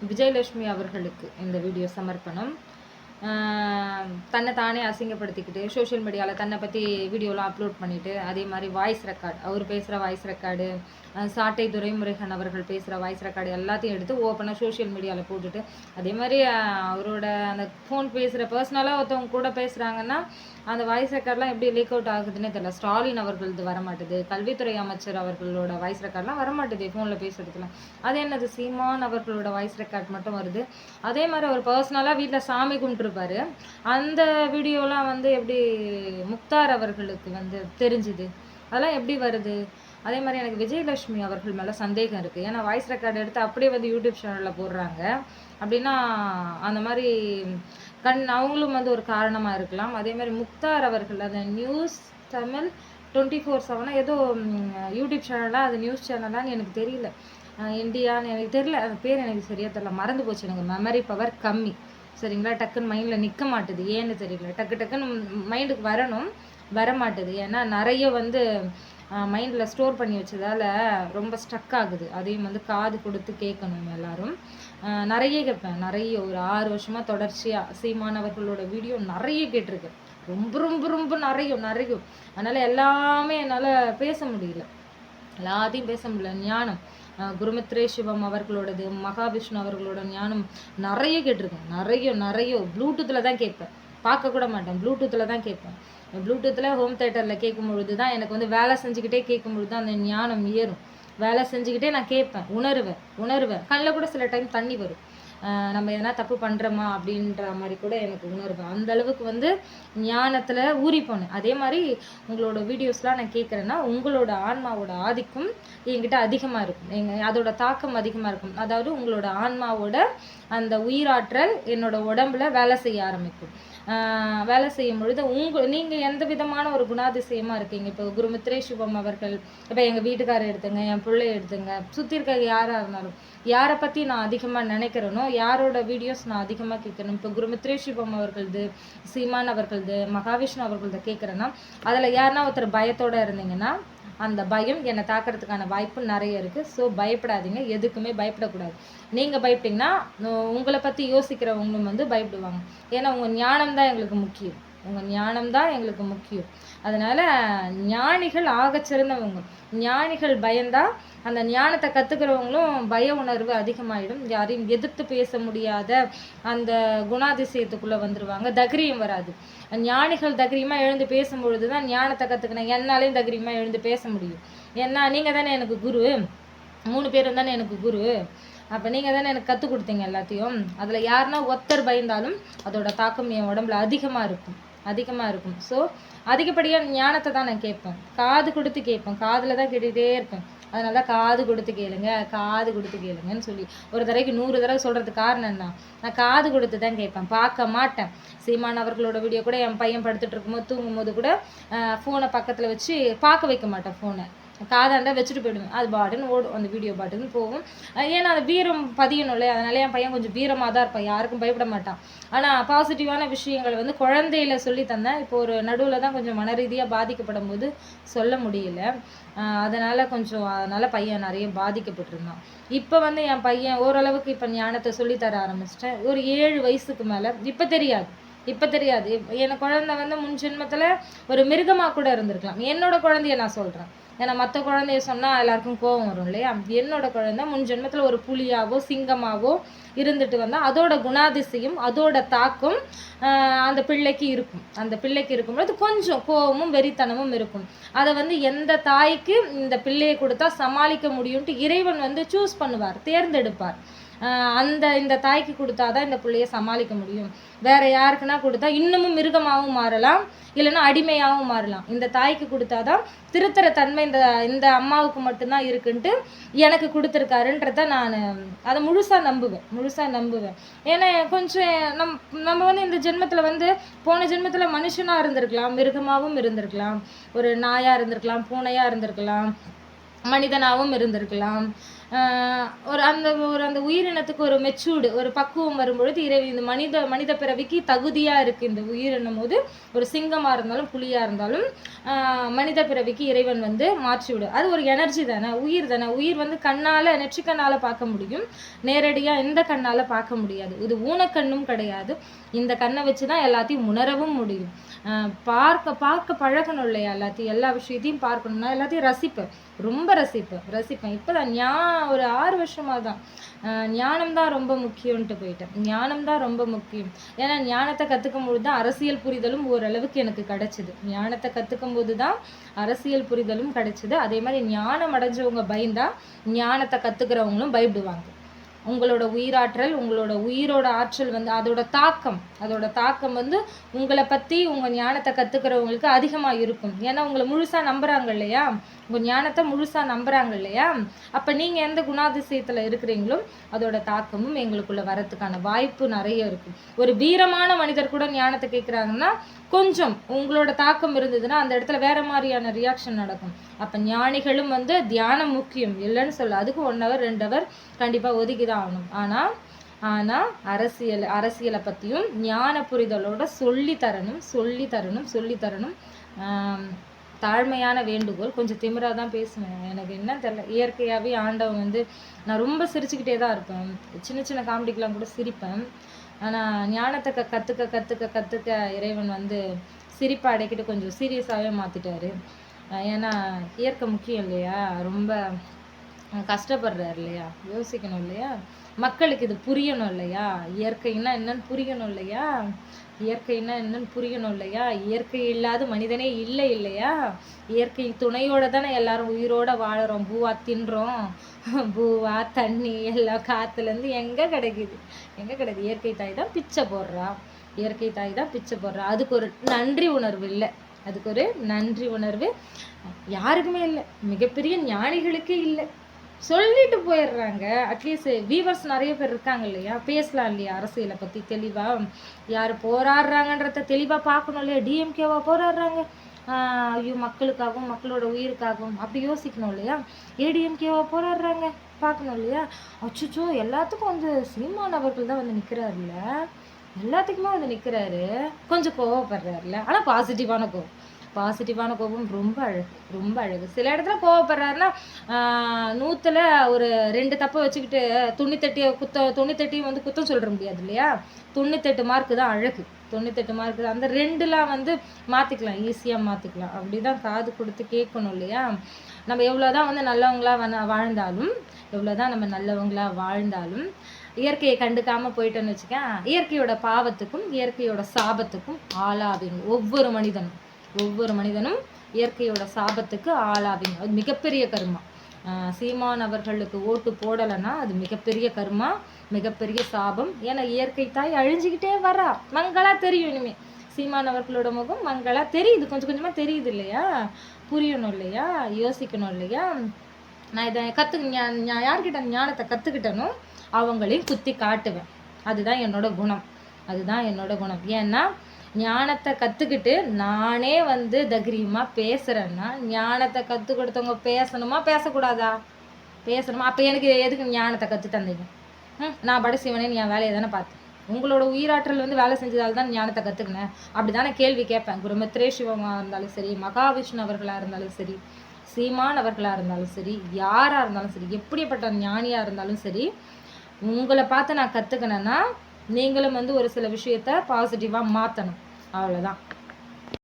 விஜயலட்சுமி அவர்களுக்கு இந்த வீடியோ சமர்ப்பணம். தன்னை தானே அசிங்கப்படுத்திக்கிட்டு சோஷியல் மீடியாவில் தன்னை பற்றி வீடியோலாம் அப்லோட் பண்ணிவிட்டு அதே மாதிரி வாய்ஸ் ரெக்கார்ட் அவர் பேசுகிற வாய்ஸ் ரெக்கார்டு சாட்டை துரைமுருகன் அவர்கள் பேசுகிற வாய்ஸ் ரெக்கார்டு எல்லாத்தையும் எடுத்து ஓப்பனாக சோஷியல் மீடியாவில் போட்டுட்டு அதே மாதிரி அவரோட அந்த ஃபோன் பேசுகிற பர்சனலாக ஒருத்தவங்க கூட பேசுகிறாங்கன்னா அந்த வாய்ஸ் ரெக்கார்ட்லாம் எப்படி லீக் அவுட் ஆகுதுன்னே தெரியல. ஸ்டாலின் அவர்களது வரமாட்டுது கல்வித்துறை அமைச்சர் அவர்களோட வாய்ஸ் ரெக்கார்ட்லாம் வரமாட்டுது ஃபோனில் பேசுறதுல அது என்னது? சீமான் அவர்களோட வாய்ஸ் ரெக்கார்ட் மட்டும் வருது. அதே மாதிரி அவர் பர்சனலாக வீட்டில் சாமி போட்டிருப்பாரு. அந்த வீடியோலாம் வந்து எப்படி முக்தார் அவர்களுக்கு வந்து தெரிஞ்சுது? அதெல்லாம் எப்படி வருது? அதே மாதிரி எனக்கு விஜயலட்சுமி அவர்கள் மேலே சந்தேகம் இருக்குது ஏன்னா வாய்ஸ் ரெக்கார்டு எடுத்து அப்படியே வந்து யூடியூப் சேனலில் போடுறாங்க. அப்படின்னா அந்த மாதிரி கண் அவங்களும் வந்து ஒரு காரணமாக இருக்கலாம். அதே மாதிரி முக்தார் அவர்கள் அந்த நியூஸ் தமிழ் டுவெண்ட்டி ஃபோர் செவனாக ஏதோ யூடியூப் சேனலாக அது நியூஸ் சேனலான்னு எனக்கு தெரியல. இந்தியான்னு எனக்கு தெரியல. அந்த பேர் எனக்கு சரியாக தெரியல. மறந்து போச்சு. எனக்கு மெமரி பவர் கம்மி. சரிங்களா? டக்குன்னு மைண்டில் நிற்க மாட்டுது. ஏன்னு தெரியல. டக்கு டக்குன்னு மைண்டுக்கு வரணும். வர மாட்டுது ஏன்னா நிறைய வந்து மைண்டில் ஸ்டோர் பண்ணி வச்சதால ரொம்ப ஸ்டக் ஆகுது. அதையும் வந்து காது கொடுத்து கேட்கணும் எல்லாரும். நிறைய கேட்பேன். நிறைய ஒரு ஆறு வருஷமாக தொடர்ச்சியாக சீமானவர்களோட வீடியோ நிறைய கேட்டிருக்கேன். ரொம்ப ரொம்ப ரொம்ப நிறைய நிறைய. அதனால் எல்லாமே என்னால் பேச முடியல. எல்லாத்தையும் பேச முடியல. ஞானம். குருமித்ரே சிவம் அவர்களோடது மகாவிஷ்ணு அவர்களோட ஞானம் நிறைய கேட்டிருக்கேன். நிறைய நிறைய. ப்ளூடூத்தில் தான் கேட்பேன். பார்க்கக்கூட மாட்டேன். ப்ளூடூத்தில் தான் கேட்பேன். ப்ளூடூத்தில் ஹோம் தேட்டரில் கேட்கும் பொழுது தான் எனக்கு வந்து வேலை செஞ்சுக்கிட்டே கேட்கும் பொழுது தான் அந்த ஞானம் ஏறும். வேலை செஞ்சுக்கிட்டே நான் கேட்பேன் உணருவேன் உணருவேன். கண்ணில் கூட சில டைம் தண்ணி வரும். நம்ம எதனா தப்பு பண்ணுறோமா அப்படின்ற மாதிரி கூட எனக்கு உணர்வு. அந்த அளவுக்கு வந்து ஞானத்தில் ஊறி போனேன். அதே மாதிரி உங்களோட வீடியோஸ்லாம் நான் கேட்குறேன்னா உங்களோட ஆன்மாவோட ஆதிக்கம் என்கிட்ட அதிகமாக இருக்கும். எங்க அதோட தாக்கம் அதிகமாக இருக்கும். அதாவது உங்களோட ஆன்மாவோட அந்த உயிராற்றல் என்னோட உடம்புல வேலை செய்ய ஆரம்பிக்கும். வேலை செய்யும் பொழுது உங்கள் நீங்கள் எந்த விதமான ஒரு குணாதிசயமாக இருக்கீங்க? இப்போ குருமித்ரே சிவம் அவர்கள் இப்போ எங்கள் வீட்டுக்காரர் எடுத்துங்க என் பிள்ளை எடுத்துங்க சுற்றி இருக்க யாராக இருந்தாலும் யாரை பற்றி நான் அதிகமாக நினைக்கிறேனோ யாரோட வீடியோஸ் நான் அதிகமாக கேட்கணும்? இப்போ குருமித்ரே சிவம் அவர்களது சீமான் அவர்களது மகாவிஷ்ணு அவர்களது கேட்குறேன்னா அதில் யாருன்னா ஒருத்தர் பயத்தோடு இருந்தீங்கன்னா அந்த பயம் என்னை தாக்கிறதுக்கான வாய்ப்பு நிறைய இருக்குது ஸோ பயப்படாதீங்க. எதுக்குமே பயப்படக்கூடாது. நீங்கள் பயப்பட்டிங்கன்னா உங்களை பற்றி யோசிக்கிறவங்களும் வந்து பயப்படுவாங்க. ஏன்னா உங்கள் ஞானம் தான் எங்களுக்கு முக்கியம். உங்கள் ஞானம் தான் எங்களுக்கு முக்கியம். அதனால் ஞானிகள் ஆகச்சிறந்தவங்க ஞானிகள் பயந்தா அந்த ஞானத்தை கற்றுக்கிறவங்களும் பய உணர்வு அதிகமாயிடும். யாரையும் எதிர்த்து பேச முடியாத அந்த குணாதிசயத்துக்குள்ளே வந்துடுவாங்க தைரியம் வராது. ஞானிகள் தைரியமாக எழுந்து பேசும்பொழுது தான் ஞானத்தை கற்றுக்கினேன் என்னாலையும் தைரியமாக எழுந்து பேச முடியும். ஏன்னா நீங்கள் தானே எனக்கு குரு. மூணு பேரும் தானே எனக்கு குரு. அப்போ நீங்கள் தானே எனக்கு கற்றுக் கொடுத்தீங்க எல்லாத்தையும். அதில் யாருன்னா ஒத்தர் பயந்தாலும் அதோட தாக்கம் என் உடம்புல அதிகமாக இருக்கும். அதிகமாக இருக்கும். ஸோ அதிகப்படியாக ஞானத்தை தான் நான் கேட்பேன். காது கொடுத்து கேட்பேன். காதில் தான் கேட்டுகிட்டே இருப்பேன். அதனால தான் காது கொடுத்து கேளுங்க காது கொடுத்து கேளுங்கன்னு சொல்லி. ஒரு தடவைக்கு நூறு தடவை சொல்கிறதுக்கு காரணம் என்ன? நான் காது கொடுத்து தான் கேட்பேன். பார்க்க மாட்டேன். சீமான் அவர்களோட வீடியோ கூட என் பையன் படுத்துட்டு இருக்கும்போது தூங்கும்போது கூட ஃபோனை பக்கத்தில் வச்சு பார்க்க வைக்க மாட்டேன் ஃபோனை காதாண்டா வச்சுட்டு போயிடுவேன் அது பாட்டுன்னு ஓடும். அந்த வீடியோ பாட்டுன்னு போகும். ஏன்னா அந்த வீரம் பதியணும்ல. அதனால என் பையன் கொஞ்சம் வீரமாக தான் இருப்பான். யாருக்கும் பயப்பட மாட்டான். ஆனால் பாசிட்டிவான விஷயங்கள் வந்து குழந்தையில சொல்லி தந்தேன் இப்போ ஒரு நடுவில் தான் கொஞ்சம் மன ரீதியாக பாதிக்கப்படும் போது சொல்ல முடியல. அதனால் கொஞ்சம் அதனால் பையன் நிறைய பாதிக்கப்பட்டிருந்தான். இப்போ வந்து என் பையன் ஓரளவுக்கு இப்போ ஞானத்தை சொல்லித்தர ஆரம்பிச்சிட்டேன். ஒரு ஏழு வயசுக்கு மேலே. இப்போ தெரியாது. இப்போ தெரியாது. என் குழந்தை வந்து முன் ஜென்மத்தில் ஒரு மிருகமாக கூட இருந்திருக்கலாம். என்னோட குழந்தைய நான் சொல்கிறேன் ஏன்னா மற்ற குழந்தைய சொன்னால் எல்லாருக்கும் கோபம் வரும் இல்லையா? என்னோட குழந்தை முன் ஜென்மத்தில் ஒரு புலியாவோ சிங்கமாவோ இருந்துட்டு வந்தால் அதோட குணாதிசயம் அதோட தாக்கம் அந்த பிள்ளைக்கு இருக்கும். அந்த பிள்ளைக்கு இருக்கும்பொழுது கொஞ்சம் கோபமும் வெறித்தனமும் இருக்கும். அதை வந்து எந்த தாய்க்கு இந்த பிள்ளையை கொடுத்தா சமாளிக்க முடியும்ட்டு இறைவன் வந்து சூஸ் பண்ணுவார் தேர்ந்தெடுப்பார். அந்த இந்த தாய்க்கு கொடுத்தாதான் இந்த பிள்ளைய சமாளிக்க முடியும். வேற யாருக்குன்னா கொடுத்தா இன்னமும் மிருகமாகவும் மாறலாம் இல்லைன்னா அடிமையாகவும் மாறலாம். இந்த தாய்க்கு கொடுத்தாதான் திருத்தர தன்மை இந்த இந்த அம்மாவுக்கு மட்டும்தான் இருக்குன்ட்டு எனக்கு கொடுத்துருக்காருன்றத நான் அதை முழுசாக நம்புவேன் முழுசாக நம்புவேன். ஏன்னா கொஞ்சம் நம் நம்ம வந்து இந்த ஜென்மத்தில் வந்து போன ஜென்மத்தில் மனுஷனாக இருந்திருக்கலாம் மிருகமாகவும் இருந்திருக்கலாம் ஒரு நாயாக இருந்திருக்கலாம் பூனையாக இருந்திருக்கலாம் மனிதனாகவும் இருந்திருக்கலாம். ஒரு அந்த ஒரு அந்த உயிரினத்துக்கு ஒரு மெச்சூர்டு ஒரு பக்குவம் வரும்பொழுது இறைவி இந்த மனித மனித பிறவிக்கு தகுதியாக இருக்குது இந்த உயிரினம் போது. ஒரு சிங்கமாக இருந்தாலும் புலியாக இருந்தாலும் மனித பிறவிக்கு இறைவன் வந்து மாற்றிவிடும் அது ஒரு எனர்ஜி தானே உயிர் தானே. உயிர் வந்து கண்ணால் நெற்றிக்கண்ணால் பார்க்க முடியும். நேரடியாக எந்த கண்ணால் பார்க்க முடியாது. இது ஊனக்கண்ணும் கிடையாது. இந்த கண்ணை வச்சு தான் எல்லாத்தையும் உணரவும் முடியும். பார்க்க பார்க்க பழகணும் இல்லையா எல்லாத்தையும்? எல்லா விஷயத்தையும் பார்க்கணும்னா எல்லாத்தையும் ரசிப்பேன். ரொம்ப ரசிப்பேன். ரசிப்பேன். இப்போ தான் நான் ஒரு ஆறு வருஷமாக தான் ஞானம் தான் ரொம்ப முக்கியம்ன்ட்டு போயிட்டேன். ஞானம் தான் ரொம்ப முக்கியம். ஏன்னா ஞானத்தை கற்றுக்கும் போது தான் அரசியல் புரிதலும் ஓரளவுக்கு எனக்கு கிடச்சிது. ஞானத்தை கற்றுக்கும் போது தான் அரசியல் புரிதலும் கிடச்சிது. அதே மாதிரி ஞானம் அடைஞ்சவங்க பயந்தா ஞானத்தை கற்றுக்கிறவங்களும் பயப்படுவாங்க. உங்களோட உயிராற்றல் உங்களோட உயிரோட ஆற்றல் வந்து அதோட தாக்கம் அதோட தாக்கம் வந்து உங்களை பற்றி உங்கள் ஞானத்தை கற்றுக்கிறவங்களுக்கு அதிகமாக இருக்கும். ஏன்னா உங்களை முழுசாக நம்புகிறாங்க இல்லையா? உங்கள் ஞானத்தை முழுசாக நம்புகிறாங்க இல்லையா? அப்போ நீங்கள் எந்த குணாதிசயத்தில் இருக்கிறீங்களோ அதோட தாக்கமும் எங்களுக்குள்ளே வரத்துக்கான வாய்ப்பு நிறைய இருக்கும். ஒரு வீரமான மனிதர் கூட ஞானத்தை கேட்குறாங்கன்னா கொஞ்சம் உங்களோட தாக்கம் இருந்ததுன்னா அந்த இடத்துல வேற மாதிரியான ரியாக்ஷன் நடக்கும். அப்போ ஞானிகளும் வந்து தியானம் முக்கியம். இல்லைன்னு சொல்ல அதுக்கு ஒன் ஹவர் ரெண்டு ஹவர் கண்டிப்பாக ஒதுக்கி தான் ஆகணும். ஆனால் ஆனால் அரசியல் அரசியலை பற்றியும் ஞான புரிதலோட சொல்லி தரணும் சொல்லி தரணும் சொல்லி தரணும். தாழ்மையான வேண்டுகோள். கொஞ்சம் திமிராக தான் பேசுவேன். எனக்கு என்ன தெரியல. இயற்கையாகவே ஆண்டவன் வந்து நான் ரொம்ப சிரிச்சுக்கிட்டே தான் இருப்பேன். சின்ன சின்ன காமெடிக்கெலாம் கூட சிரிப்பேன். ஆனால் ஞானத்தை க கற்றுக்க கற்றுக்க கற்றுக்க இறைவன் வந்து சிரிப்பை அடைக்கிட்டு கொஞ்சம் சீரியஸாகவே மாற்றிட்டாரு ஏன்னா இயற்கை முக்கியம் இல்லையா? ரொம்ப கஷ்டப்படுறாரு இல்லையா? யோசிக்கணும் இல்லையா? மக்களுக்கு இது புரியணும் இல்லையா? இயற்கைன்னா என்னன்னு புரியணும் இல்லையா? இயற்கைன்னா என்னன்னு புரியணும் இல்லையா? இயற்கை இல்லாத மனிதனே இல்லை இல்லையா? இயற்கை துணையோட தானே எல்லாரும் உயிரோட வாழறோம். பூவா தின்றோம். பூவா தண்ணி எல்லாம் காத்துலேருந்து எங்கே கிடைக்குது? எங்கே கிடைக்குது? இயற்கை தாய் தான் பிச்சை போடுறா. இயற்கை தாய் தான் பிச்சை போடுறா. அதுக்கு ஒரு நன்றி உணர்வு இல்லை. அதுக்கு ஒரு நன்றி உணர்வு யாருக்குமே இல்லை. மிகப்பெரிய ஞானிகளுக்கே இல்லை. சொல்லிட்டு போயிடுறாங்க. அட்லீஸ்ட் வீவர்ஸ் நிறைய பேர் இருக்காங்க இல்லையா? பேசலாம் இல்லையா? அரசியலை பற்றி தெளிவாக யார் போராடுறாங்கன்றத தெளிவாக பார்க்கணும் இல்லையா? டிஎம்கேவா போராடுறாங்க. ஐயோ மக்களுக்காகவும் மக்களோட உயிருக்காகவும் அப்படி யோசிக்கணும் இல்லையா? ஏடிஎம்கேவா போராடுறாங்க? பார்க்கணும் இல்லையா? அச்சுச்சோ எல்லாத்துக்கும் வந்து சீமான் அவர்கள் தான் வந்து நிற்கிறாருல்ல எல்லாத்துக்குமே வந்து நிற்கிறாரு கொஞ்சம் கோவப்படுறாருல ஆனால் பாசிட்டிவான கோவம். பாசிட்டிவான கோபம் ரொம்ப அழகு ரொம்ப அழகு. சில இடத்துல கோவப்படுறாருன்னா ஆஹ் ஒரு ரெண்டு தப்பை வச்சுக்கிட்டு தொண்ணூத்தெட்டிய குத்த தொண்ணூத்தெட்டையும் வந்து குத்தம் சொல்கிற முடியாது இல்லையா? தொண்ணூத்தெட்டு மார்க்கு தான் அழகு. தொண்ணூத்தெட்டு மார்க்கு தான். அந்த ரெண்டுலாம் வந்து மாற்றிக்கலாம் ஈஸியாக மாற்றிக்கலாம் அப்படி தான் காது கொடுத்து கேட்கணும் இல்லையா? நம்ம எவ்வளோதான் வந்து நல்லவங்களாக வன வாழ்ந்தாலும் எவ்வளோதான் நம்ம நல்லவங்களாக வாழ்ந்தாலும் இயற்கையை கண்டுக்காமல் போயிட்டோன்னு வச்சுக்கேன் இயற்கையோட பாவத்துக்கும் இயற்கையோட சாபத்துக்கும் ஆளாவிடும் ஒவ்வொரு மனிதனும். ஒவ்வொரு மனிதனும் இயற்கையோட சாபத்துக்கு ஆளாவீங்க. அது மிகப்பெரிய கர்மா. சீமான் அவர்களுக்கு ஓட்டு போடலைன்னா அது மிகப்பெரிய கர்மா மிகப்பெரிய சாபம். ஏன்னா இயற்கை தாய் அழிஞ்சுக்கிட்டே வரா. மங்களா தெரியும் இனிமே. சீமான் அவர்களோட முகம் மங்களா தெரியுது. கொஞ்சம் கொஞ்சமா தெரியுது இல்லையா? புரியணும் இல்லையா? யோசிக்கணும் இல்லையா? நான் இதை கற்று யார்கிட்ட ஞானத்தை கற்றுக்கிட்டனோ அவங்களையும் குத்தி காட்டுவேன். அதுதான் என்னோட குணம். அதுதான் என்னோட குணம். ஏன்னா ஞானத்தை கற்றுக்கிட்டு நானே வந்து தைரியமாக பேசுகிறேன்னா ஞானத்தை கற்றுக் கொடுத்தவங்க பேசணுமா பேசக்கூடாதா? பேசணுமா? அப்போ எனக்கு எதுக்கு ஞானத்தை கற்று தந்தீங்க? ம் நான் பட சிவனேன்னு என் வேலையை தானே பார்த்தேன். உங்களோட உயிராற்றல் வந்து வேலை செஞ்சதால் தான் ஞானத்தை கற்றுக்கினேன் அப்படி தானே கேள்வி கேட்பேன். குருமித்ரே சிவமாக இருந்தாலும் சரி மகாவிஷ்ணு அவர்களாக இருந்தாலும் சரி சீமான் அவர்களாக இருந்தாலும் சரி யாராக இருந்தாலும் சரி எப்படிப்பட்ட ஞானியாக இருந்தாலும் சரி உங்களை பார்த்து நான் கற்றுக்கினேன்னா நீங்களும் வந்து ஒரு சில விஷயத்த பாசிட்டிவாக மாற்றணும் அவ்வளோதான்